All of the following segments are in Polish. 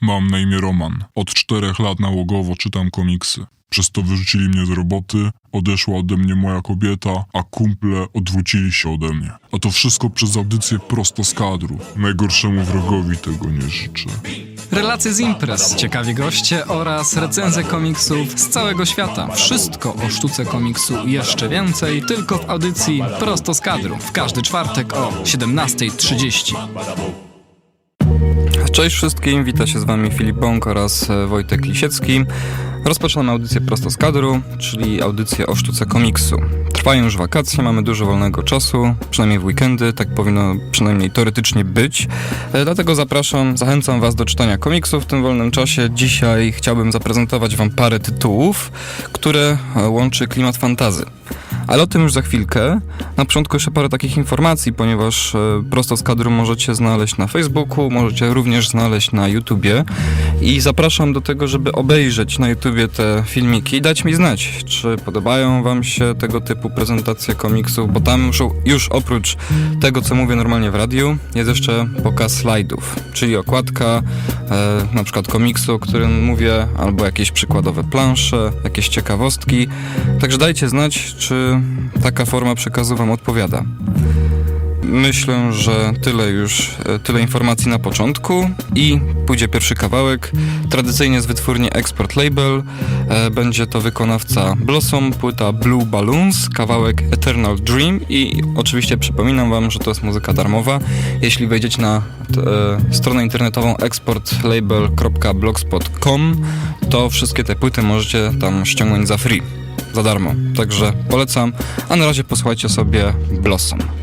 Mam na imię Roman. Od czterech lat nałogowo czytam komiksy. Przez to wyrzucili mnie z roboty, odeszła ode mnie moja kobieta, a kumple odwrócili się ode mnie. A to wszystko przez audycję prosto z kadru. Najgorszemu wrogowi tego nie życzę. Relacje z imprez, ciekawi goście oraz recenzje komiksów z całego świata. Wszystko o sztuce komiksu jeszcze więcej tylko w audycji Prosto z kadru. W każdy czwartek o 17.30. Cześć wszystkim, wita się z wami Filip Bąk oraz e, Wojtek Lisiecki. Rozpoczynamy audycję prosto z kadru, czyli audycję o sztuce komiksu. Trwają już wakacje, mamy dużo wolnego czasu, przynajmniej w weekendy, tak powinno przynajmniej teoretycznie być. E, Dlatego zapraszam, zachęcam was do czytania komiksów w tym wolnym czasie. Dzisiaj chciałbym zaprezentować wam parę tytułów, które e, łączy klimat fantazy. Ale o tym już za chwilkę. Na początku jeszcze parę takich informacji, ponieważ e, prosto z kadru możecie znaleźć na Facebooku, możecie również znaleźć na YouTubie i zapraszam do tego, żeby obejrzeć na YouTubie te filmiki i dać mi znać, czy podobają wam się tego typu prezentacje komiksów, bo tam już, już oprócz tego, co mówię normalnie w radiu, jest jeszcze pokaz slajdów, czyli okładka e, na przykład komiksu, o którym mówię, albo jakieś przykładowe plansze, jakieś ciekawostki. Także dajcie znać, czy taka forma przekazu Wam odpowiada. Myślę, że tyle już, e, tyle informacji na początku i pójdzie pierwszy kawałek. Tradycyjnie z wytwórni Export Label. E, Będzie to wykonawca Blossom, płyta Blue Balloons, kawałek Eternal Dream i oczywiście przypominam Wam, że to jest muzyka darmowa. Jeśli wejdziecie na e, stronę internetową exportlabel.blogspot.com, to wszystkie te płyty możecie tam ściągnąć za free, za darmo. Także polecam, a na razie posłuchajcie sobie Blossom.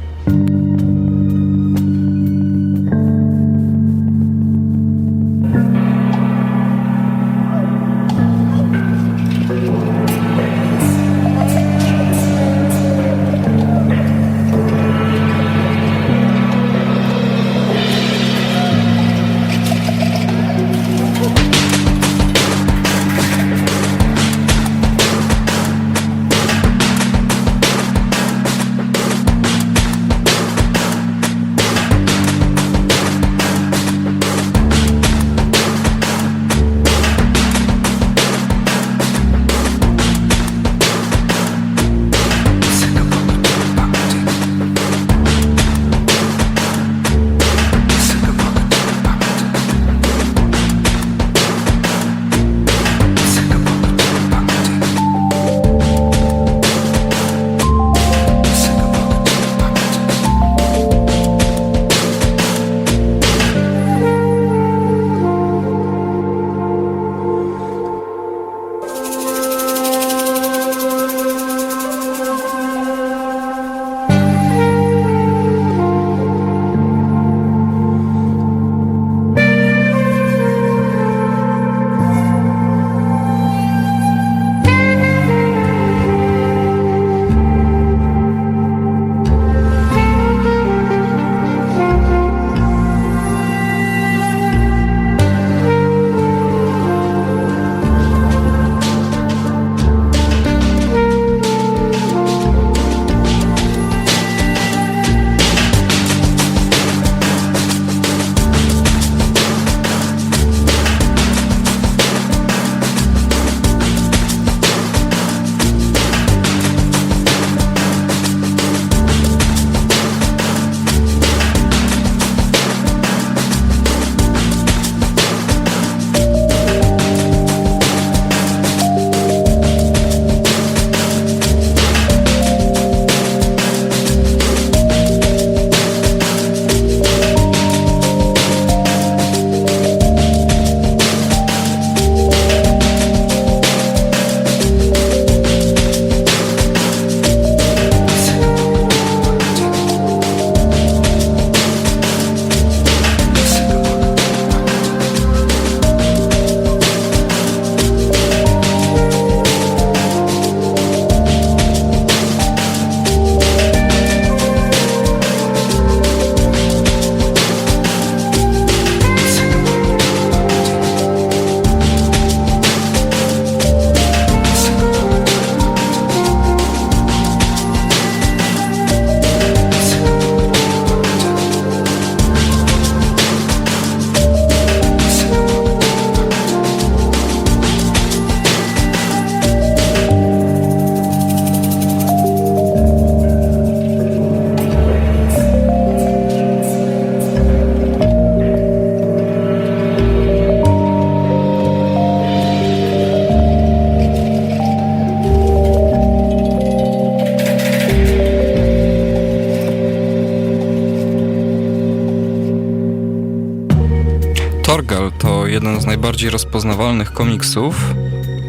To jeden z najbardziej rozpoznawalnych komiksów,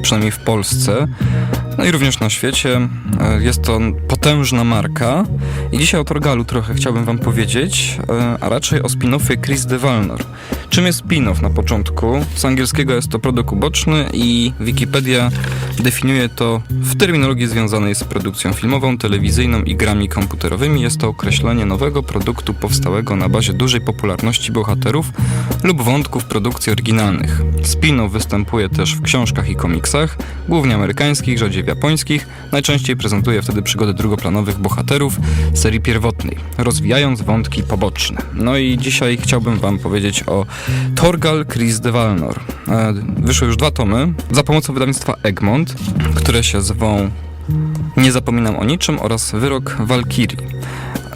przynajmniej w Polsce, no i również na świecie. E, Jest to potężna marka i dzisiaj o Torgalu trochę chciałbym wam powiedzieć, e, a raczej o spin-offie Chris de. Czym jest spin-off na początku? Z angielskiego jest to produkt uboczny i Wikipedia definiuje to w terminologii związanej z produkcją filmową, telewizyjną i grami komputerowymi. Jest to określenie nowego produktu powstałego na bazie dużej popularności bohaterów lub wątków produkcji oryginalnych. Spin-off występuje też w książkach i komiksach, głównie amerykańskich, rzadziej japońskich. Najczęściej prezentuje wtedy przygody drugoplanowych bohaterów serii pierwotnej, rozwijając wątki poboczne. No i dzisiaj chciałbym wam powiedzieć o Torgal Chris de Valnor. E, Wyszły już dwa tomy za pomocą wydawnictwa Egmont, które się zwą Nie zapominam o niczym oraz Wyrok Walkirii.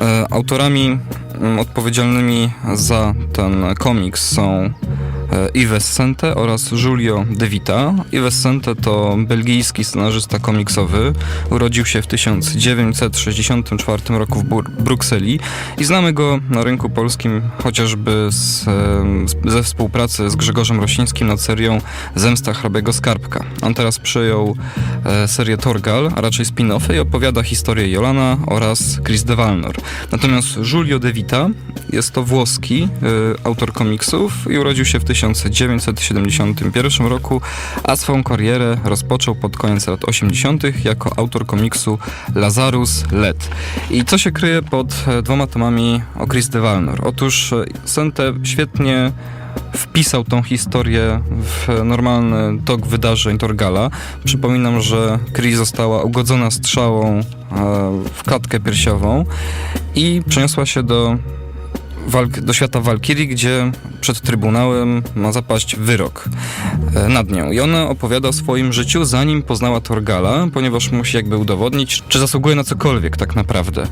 E, Autorami mm, odpowiedzialnymi za ten komiks są Yves Sente oraz Giulio De Vita. Yves Sente to belgijski scenarzysta komiksowy. Urodził się w 1964 roku w Bur- Brukseli i znamy go na rynku polskim chociażby z, ze współpracy z Grzegorzem Rosińskim nad serią Zemsta hrabiego Skarbka. On teraz przyjął e, serię Torgal, a raczej spin-offy i opowiada historię Jolana oraz Chris de Valnor. Natomiast Giulio De Vita jest to włoski e, autor komiksów i urodził się w 1971 roku, a swoją karierę rozpoczął pod koniec lat 80. jako autor komiksu Lazarus Let. I co się kryje pod e, dwoma tomami o Chris de Valnor? Otóż e, Sente świetnie wpisał tą historię w normalny tok wydarzeń Torgala. Przypominam, że Chris została ugodzona strzałą e, w klatkę piersiową i przeniosła się do, walk, do świata Walkirii, gdzie przed trybunałem ma zapaść wyrok e, nad nią. I ona opowiada o swoim życiu, zanim poznała Torgala, ponieważ musi jakby udowodnić, czy zasługuje na cokolwiek tak naprawdę.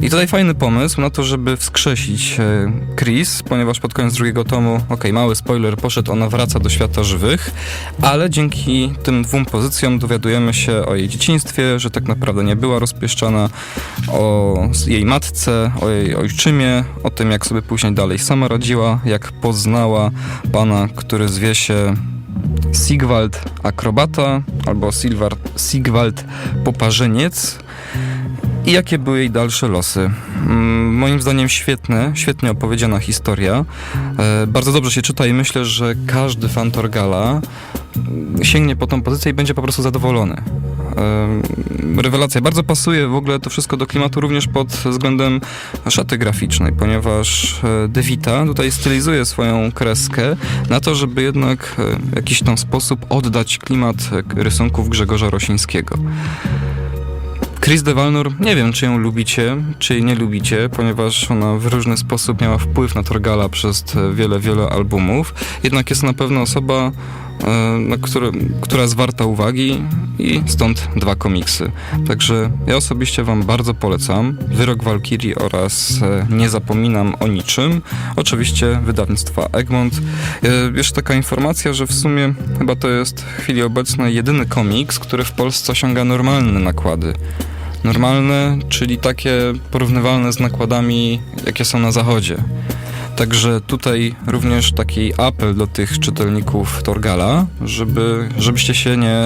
I tutaj fajny pomysł na to, żeby wskrzesić e, Chris, ponieważ pod koniec drugiego tomu, okej, mały spoiler, poszedł, ona wraca do świata żywych, ale dzięki tym dwóm pozycjom dowiadujemy się o jej dzieciństwie, że tak naprawdę nie była rozpieszczana, o jej matce, o jej ojczymie, o tym, jak sobie później dalej sama radziła, jak poznała pana, który zwie się Sigwald Akrobata albo Silvar, Sigwald Poparzeniec i jakie były jej dalsze losy. Mm, Moim zdaniem świetne, świetnie opowiedziana historia. E, bardzo dobrze się czyta i myślę, że każdy fan Torgala mm, sięgnie po tą pozycję i będzie po prostu zadowolony. Rewelacja. Bardzo pasuje w ogóle to wszystko do klimatu również pod względem szaty graficznej, ponieważ e, De Vita tutaj stylizuje swoją kreskę na to, żeby jednak e, w jakiś tam sposób oddać klimat e, rysunków Grzegorza Rosińskiego. Chris de Valnor, nie wiem czy ją lubicie, czy nie lubicie, ponieważ ona w różny sposób miała wpływ na Torgala przez wiele, wiele albumów. Jednak jest na pewno osoba, e, na które, która jest warta uwagi i stąd dwa komiksy. Także ja osobiście wam bardzo polecam Wyrok Walkirii oraz e, Nie zapominam o niczym. Oczywiście wydawnictwa Egmont. E, Jeszcze taka informacja, że w sumie chyba to jest w chwili obecnej jedyny komiks, który w Polsce osiąga normalne nakłady. Normalne, czyli takie porównywalne z nakładami, jakie są na zachodzie. Także tutaj również taki apel do tych czytelników Torgala, żeby, żebyście się nie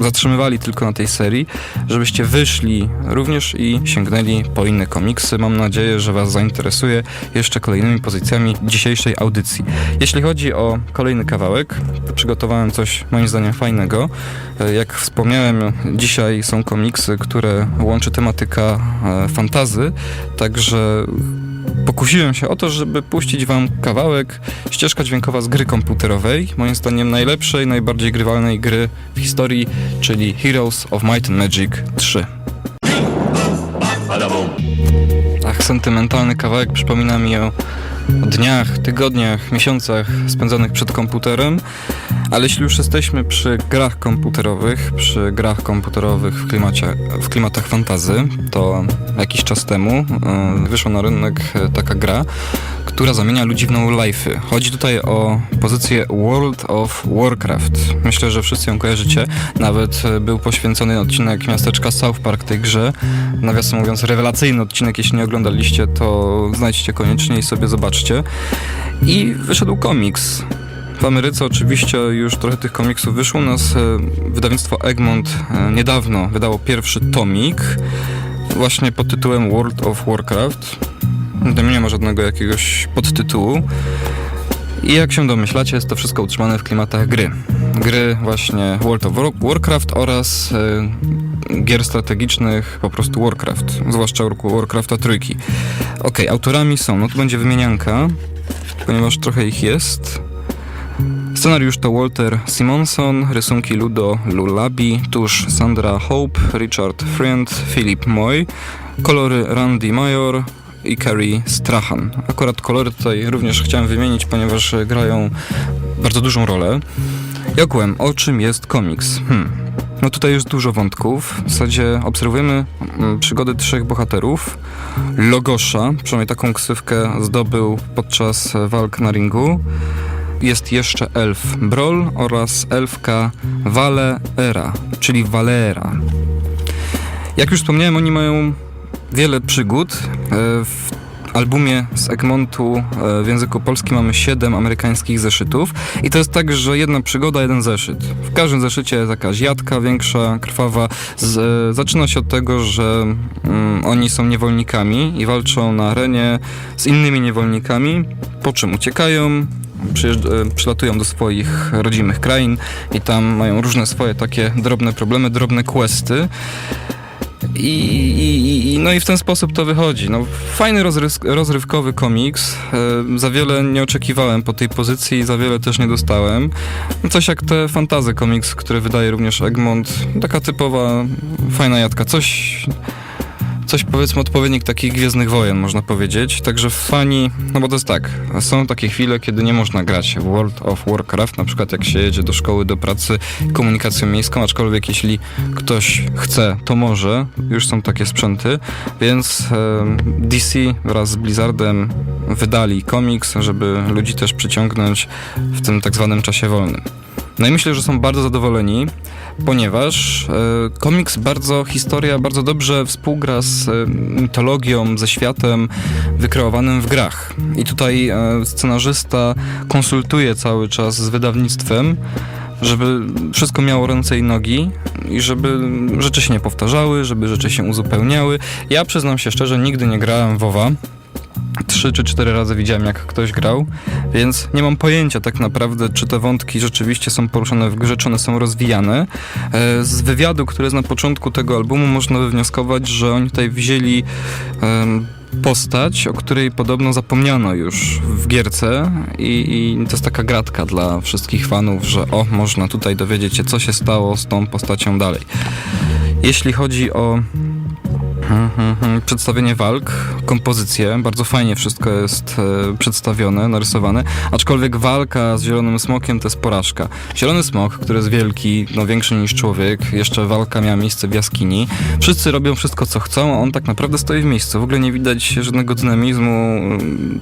zatrzymywali tylko na tej serii, żebyście wyszli również i sięgnęli po inne komiksy. Mam nadzieję, że Was zainteresuje jeszcze kolejnymi pozycjami dzisiejszej audycji. Jeśli chodzi o kolejny kawałek, to przygotowałem coś moim zdaniem fajnego. E, Jak wspomniałem, dzisiaj są komiksy, które łączy tematyka e, fantazy, także pokusiłem się o to, żeby puścić wam kawałek ścieżka dźwiękowa z gry komputerowej, moim zdaniem najlepszej, najbardziej grywalnej gry w historii, czyli Heroes of Might and Magic 3. Ach, sentymentalny kawałek przypomina mi o dniach, tygodniach, miesiącach spędzonych przed komputerem, ale jeśli już jesteśmy przy grach komputerowych, przy grach komputerowych w, klimacie, w klimatach fantazy, to jakiś czas temu e, wyszła na rynek e, taka gra, która zamienia ludzi w no life'y. Chodzi tutaj o pozycję World of Warcraft. Myślę, że wszyscy ją kojarzycie. Nawet e, był poświęcony odcinek miasteczka South Park tej grze. Nawiasem mówiąc, rewelacyjny odcinek. Jeśli nie oglądaliście, to znajdźcie koniecznie i sobie zobaczcie. I wyszedł komiks W Ameryce oczywiście już trochę tych komiksów wyszło. U nas e, wydawnictwo Egmont e, niedawno wydało pierwszy tomik właśnie pod tytułem World of Warcraft. Tam nie ma żadnego jakiegoś podtytułu. I jak się domyślacie, jest to wszystko utrzymane w klimatach gry. Gry właśnie World of War- Warcraft oraz e, gier strategicznych po prostu Warcraft, zwłaszcza War- Warcrafta trójki. Okej, autorami są, no tu będzie wymienianka, ponieważ trochę ich jest. Scenariusz to Walter Simonson, rysunki Ludo Lulabi, tusz Sandra Hope, Richard Friend, Philip Moy, kolory Randy Major i Carrie Strahan. Akurat kolory tutaj również chciałem wymienić, ponieważ grają bardzo dużą rolę. Ogółem, o czym jest komiks? Hmm. No tutaj jest dużo wątków. W zasadzie obserwujemy mm, przygody trzech bohaterów. Logosza, przynajmniej taką ksywkę zdobył podczas walk na ringu. Jest jeszcze elf Brol oraz elfka Valera, czyli Valera. Jak już wspomniałem, oni mają wiele przygód. E, W albumie z Egmontu e, w języku polskim mamy 7 amerykańskich zeszytów i to jest tak, że jedna przygoda, jeden zeszyt. W każdym zeszycie jest jakaś jadka większa, krwawa. Z, e, zaczyna się od tego, że mm, oni są niewolnikami i walczą na arenie z innymi niewolnikami, po czym uciekają, przylatują do swoich rodzimych krain i tam mają różne swoje takie drobne problemy, drobne questy. I, i, i, no i w ten sposób to wychodzi. No, fajny rozrywkowy komiks. E, za wiele nie oczekiwałem po tej pozycji, za wiele też nie dostałem. Coś jak te fantazy komiks, które wydaje również Egmont. Taka typowa, fajna jadka. Coś, coś powiedzmy odpowiednik takich Gwiezdnych Wojen, można powiedzieć. Także fani, no bo to jest tak, są takie chwile, kiedy nie można grać w World of Warcraft, na przykład jak się jedzie do szkoły, do pracy komunikacją miejską, aczkolwiek jeśli ktoś chce, to może, już są takie sprzęty, więc DC wraz z Blizzardem wydali komiks, żeby ludzi też przyciągnąć w tym tak zwanym czasie wolnym. No i myślę, że są bardzo zadowoleni, ponieważ e, komiks bardzo, historia bardzo dobrze współgra z e, mitologią, ze światem wykreowanym w grach. I tutaj e, scenarzysta konsultuje cały czas z wydawnictwem, żeby wszystko miało ręce i nogi i żeby rzeczy się nie powtarzały, żeby rzeczy się uzupełniały. Ja przyznam się szczerze, nigdy nie grałem w WoWa. Trzy czy cztery razy widziałem, jak ktoś grał, więc nie mam pojęcia tak naprawdę, czy te wątki rzeczywiście są poruszane w grze, czy one są rozwijane. E, Z wywiadu, który jest na początku tego albumu, można wywnioskować, że oni tutaj wzięli postać, o której podobno zapomniano już w gierce i, i to jest taka gratka dla wszystkich fanów, że o, można tutaj dowiedzieć się, co się stało z tą postacią dalej. Jeśli chodzi o. Przedstawienie walk, kompozycje, bardzo fajnie wszystko jest e, przedstawione, narysowane, aczkolwiek walka z Zielonym Smokiem to jest porażka. Zielony Smok, który jest wielki, no większy niż człowiek, jeszcze walka miała miejsce w jaskini, wszyscy robią wszystko co chcą, a on tak naprawdę stoi w miejscu, w ogóle nie widać żadnego dynamizmu,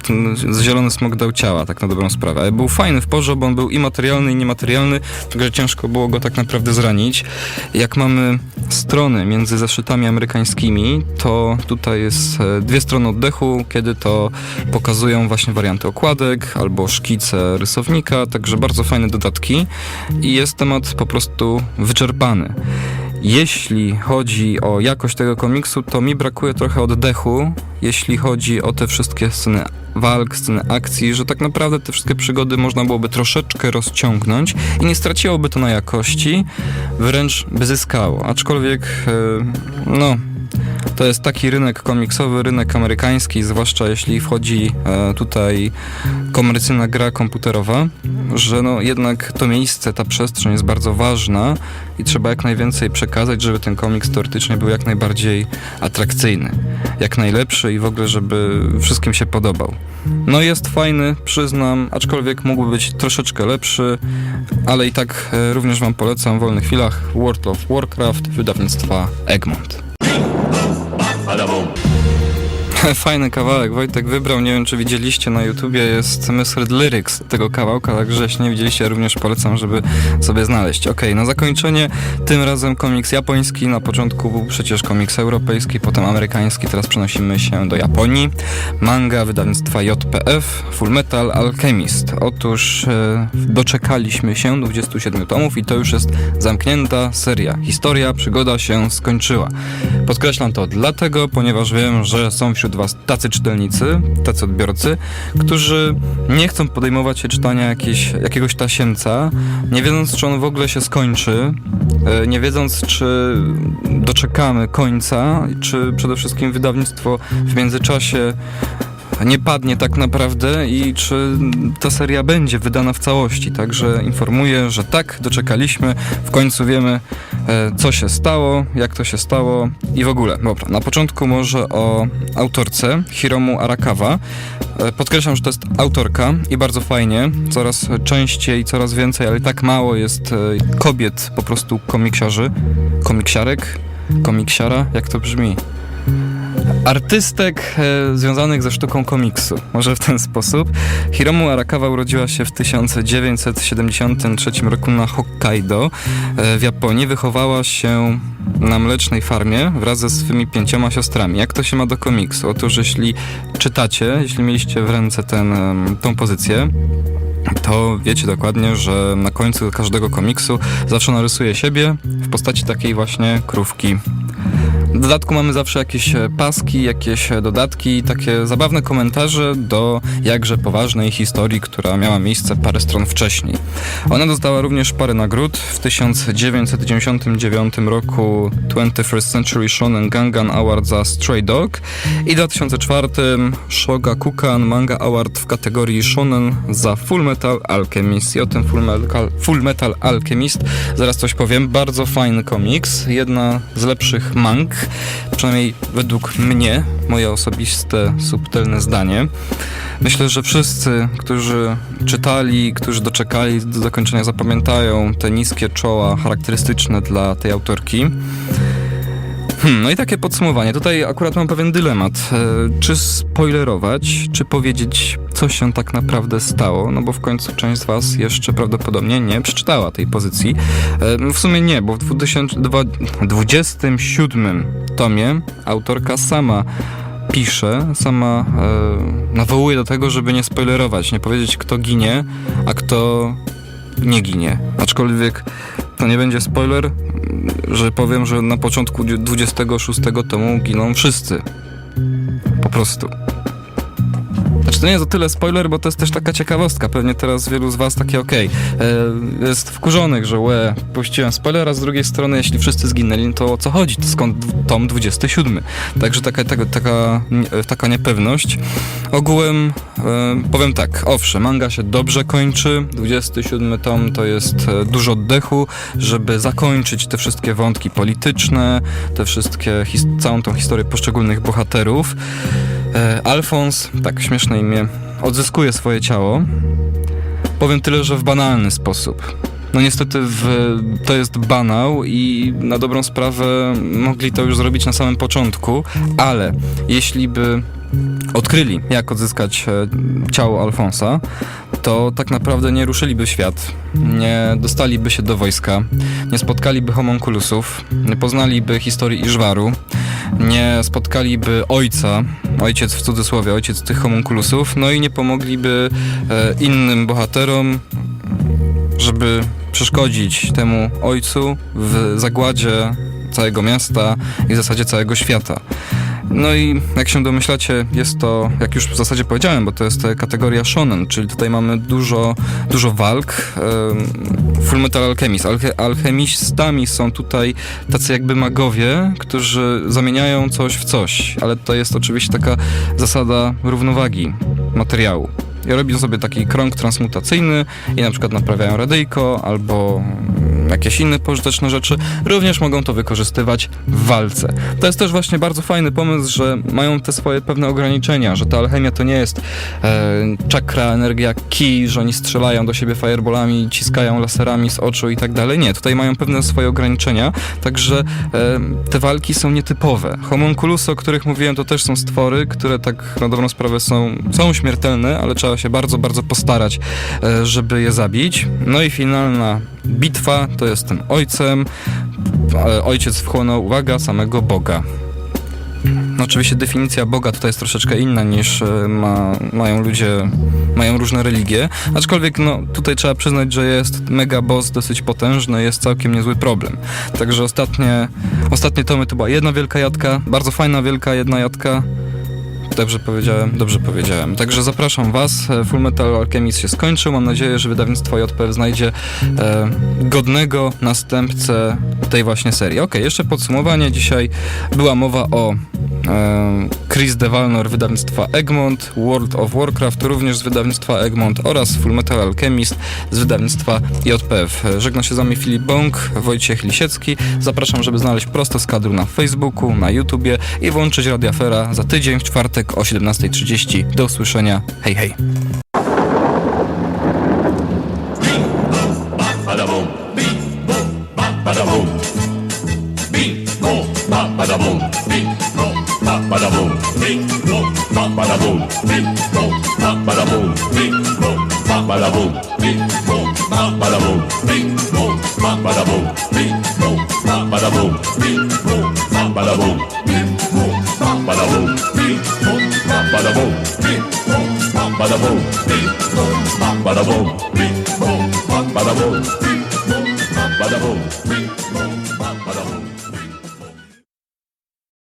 ten Zielony Smok dał ciała, tak na dobrą sprawę, był fajny w porze, bo on był i materialny i niematerialny, także ciężko było go tak naprawdę zranić. Jak mamy strony między zeszytami amerykańskimi, to tutaj jest e, dwie strony oddechu, kiedy to pokazują właśnie warianty okładek albo szkice rysownika, także bardzo fajne dodatki i jest temat po prostu wyczerpany. Jeśli chodzi o jakość tego komiksu, to mi brakuje trochę oddechu, jeśli chodzi o te wszystkie sceny walk, sceny akcji, że tak naprawdę te wszystkie przygody można byłoby troszeczkę rozciągnąć i nie straciłoby to na jakości, wręcz by zyskało. Aczkolwiek, e, no, to jest taki rynek komiksowy, rynek amerykański, zwłaszcza jeśli wchodzi e, tutaj komercyjna gra komputerowa, że no jednak to miejsce, ta przestrzeń jest bardzo ważna i trzeba jak najwięcej przekazać, żeby ten komiks teoretycznie był jak najbardziej atrakcyjny, jak najlepszy i w ogóle, żeby wszystkim się podobał. No jest fajny, przyznam, aczkolwiek mógłby być troszeczkę lepszy, ale i tak e, również wam polecam w wolnych chwilach World of Warcraft wydawnictwa Egmont. Fajny kawałek Wojtek wybrał, nie wiem czy widzieliście na YouTubie, jest Misread Lyrics tego kawałka, także jeśli nie widzieliście, również polecam, żeby sobie znaleźć. Okej, na zakończenie tym razem komiks japoński, na początku był przecież komiks europejski, potem amerykański, teraz przenosimy się do Japonii. Manga wydawnictwa JPF, Full Metal Alchemist. Otóż e, doczekaliśmy się 27 tomów i to już jest zamknięta seria. Historia, przygoda się skończyła. Podkreślam to dlatego, ponieważ wiem, że są wśród Was tacy czytelnicy, tacy odbiorcy, którzy nie chcą podejmować się czytania jakieś, jakiegoś tasiemca, nie wiedząc, czy on w ogóle się skończy, e, nie wiedząc, czy doczekamy końca, czy przede wszystkim wydawnictwo w międzyczasie nie padnie tak naprawdę i czy ta seria będzie wydana w całości. Także informuję, że tak, doczekaliśmy, w końcu wiemy, co się stało, jak to się stało i w ogóle. Dobra, na początku może o autorce Hiromu Arakawa. E, Podkreślam, że to jest autorka i bardzo fajnie. Coraz częściej, coraz więcej, ale tak mało jest e, kobiet, po prostu komiksiarzy, komiksiarek, komiksiara, jak to brzmi? Artystek e, związanych ze sztuką komiksu. Może w ten sposób. Hiromu Arakawa urodziła się w 1973 roku na Hokkaido e, w Japonii. Wychowała się na mlecznej farmie wraz ze swymi pięcioma siostrami. Jak to się ma do komiksu? Otóż jeśli czytacie, jeśli mieliście w ręce ten, tą pozycję, to wiecie dokładnie, że na końcu każdego komiksu zawsze narysuje siebie w postaci takiej właśnie krówki. W dodatku mamy zawsze jakieś e, paski, jakieś e, dodatki, takie zabawne komentarze do jakże poważnej historii, która miała miejsce parę stron wcześniej. Ona dostała również parę nagród. W 1999 roku 21st Century Shonen Gangan Award za Stray Dog i w 2004 Shogakukan Manga Award w kategorii Shonen za Full Metal Alchemist. I o tym Full Metal, Full Metal Alchemist zaraz coś powiem. Bardzo fajny komiks, jedna z lepszych mang, przynajmniej według mnie, moje osobiste, subtelne zdanie. Myślę, że wszyscy, którzy czytali, którzy doczekali do zakończenia, zapamiętają te niskie czoła charakterystyczne dla tej autorki. Hmm, no i takie podsumowanie. Tutaj akurat mam pewien dylemat. E, czy spoilerować, czy powiedzieć, co się tak naprawdę stało? No bo w końcu część z Was jeszcze prawdopodobnie nie przeczytała tej pozycji. E, w sumie nie, bo w 2027 tomie autorka sama pisze, sama e, nawołuje do tego, żeby nie spoilerować, nie powiedzieć kto ginie, a kto nie ginie. Aczkolwiek to nie będzie spoiler, że powiem, że na początku 26 tomu giną wszyscy. Po prostu. To nie jest o tyle spoiler, bo to jest też taka ciekawostka. Pewnie teraz wielu z was takie okej, e, jest wkurzonych, że łe, puściłem spoilera, z drugiej strony jeśli wszyscy zginęli, no to o co chodzi? To skąd tom 27? Także taka, taka, taka, nie- taka niepewność. Ogółem e, powiem tak, owszem, manga się dobrze kończy, 27 tom to jest e, dużo oddechu, żeby zakończyć te wszystkie wątki polityczne, te wszystkie, całą tą historię poszczególnych bohaterów. E, Alfons, tak śmieszne imię, odzyskuje swoje ciało. Powiem tyle, że w banalny sposób. No niestety w, to jest banał i na dobrą sprawę mogli to już zrobić na samym początku, ale jeśli by odkryli, jak odzyskać e, ciało Alfonsa, to tak naprawdę nie ruszyliby świat, nie dostaliby się do wojska, nie spotkaliby homunculusów, nie poznaliby historii Iżwaru, nie spotkaliby ojca, ojciec w cudzysłowie, ojciec tych homunculusów, no i nie pomogliby e, innym bohaterom, żeby przeszkodzić temu ojcu w zagładzie całego miasta i w zasadzie całego świata. No i jak się domyślacie, jest to, jak już w zasadzie powiedziałem, bo to jest e, kategoria shonen, czyli tutaj mamy dużo, dużo walk. Em, Full Metal Alchemist. Alche, alchemistami są tutaj tacy jakby magowie, którzy zamieniają coś w coś, ale to jest oczywiście taka zasada równowagi materiału. I robią sobie taki krąg transmutacyjny i na przykład naprawiają radyjko albo jakieś inne pożyteczne rzeczy, również mogą to wykorzystywać w walce. To jest też właśnie bardzo fajny pomysł, że mają te swoje pewne ograniczenia, że ta alchemia to nie jest e, czakra, energia ki, że oni strzelają do siebie fireballami, ciskają laserami z oczu i tak dalej. Nie, tutaj mają pewne swoje ograniczenia, także e, te walki są nietypowe. Homunculusy, o których mówiłem, to też są stwory, które tak na dobrą sprawę są, są śmiertelne, ale trzeba się bardzo, bardzo postarać, e, żeby je zabić. No i finalna bitwa to jest tym ojcem. E, Ojciec wchłonął, uwaga, samego Boga. No oczywiście definicja Boga tutaj jest troszeczkę inna niż e, ma, mają ludzie, mają różne religie, aczkolwiek no tutaj trzeba przyznać, że jest mega boss dosyć potężny, jest całkiem niezły problem. Także ostatnie, ostatnie tomy to była jedna wielka jadka, bardzo fajna wielka jedna jadka. Dobrze powiedziałem, dobrze powiedziałem. Także zapraszam Was. E, Full Metal Alchemist się skończył. Mam nadzieję, że wydawnictwo JPF znajdzie e, godnego następcę tej właśnie serii. Ok, jeszcze podsumowanie. Dzisiaj była mowa o Chris de Valnor wydawnictwa Egmont, World of Warcraft również z wydawnictwa Egmont oraz Full Metal Alchemist z wydawnictwa JPF. Żegna się z wami Filip Bąk, Wojciech Lisiecki. Zapraszam, żeby znaleźć prosto z kadru na Facebooku, na YouTubie i włączyć Radio Afera za tydzień w czwartek o 17.30. Do usłyszenia. Hej, hej. Badaboom. papadabum, bim, bom, papadabum, bim, bom, papadabum, bim, bom, papadabum, bim, bom, papadabum, bim, bom, papadabum, bim, bom, papadabum, bim, bom, papadabum, bim, bom, papadabum, bim, bom, papadabum, bim, bom, papadabum, bim, bom, papadabum, bim, bom, papadabum, bim, bom, papadabum, bim, bom,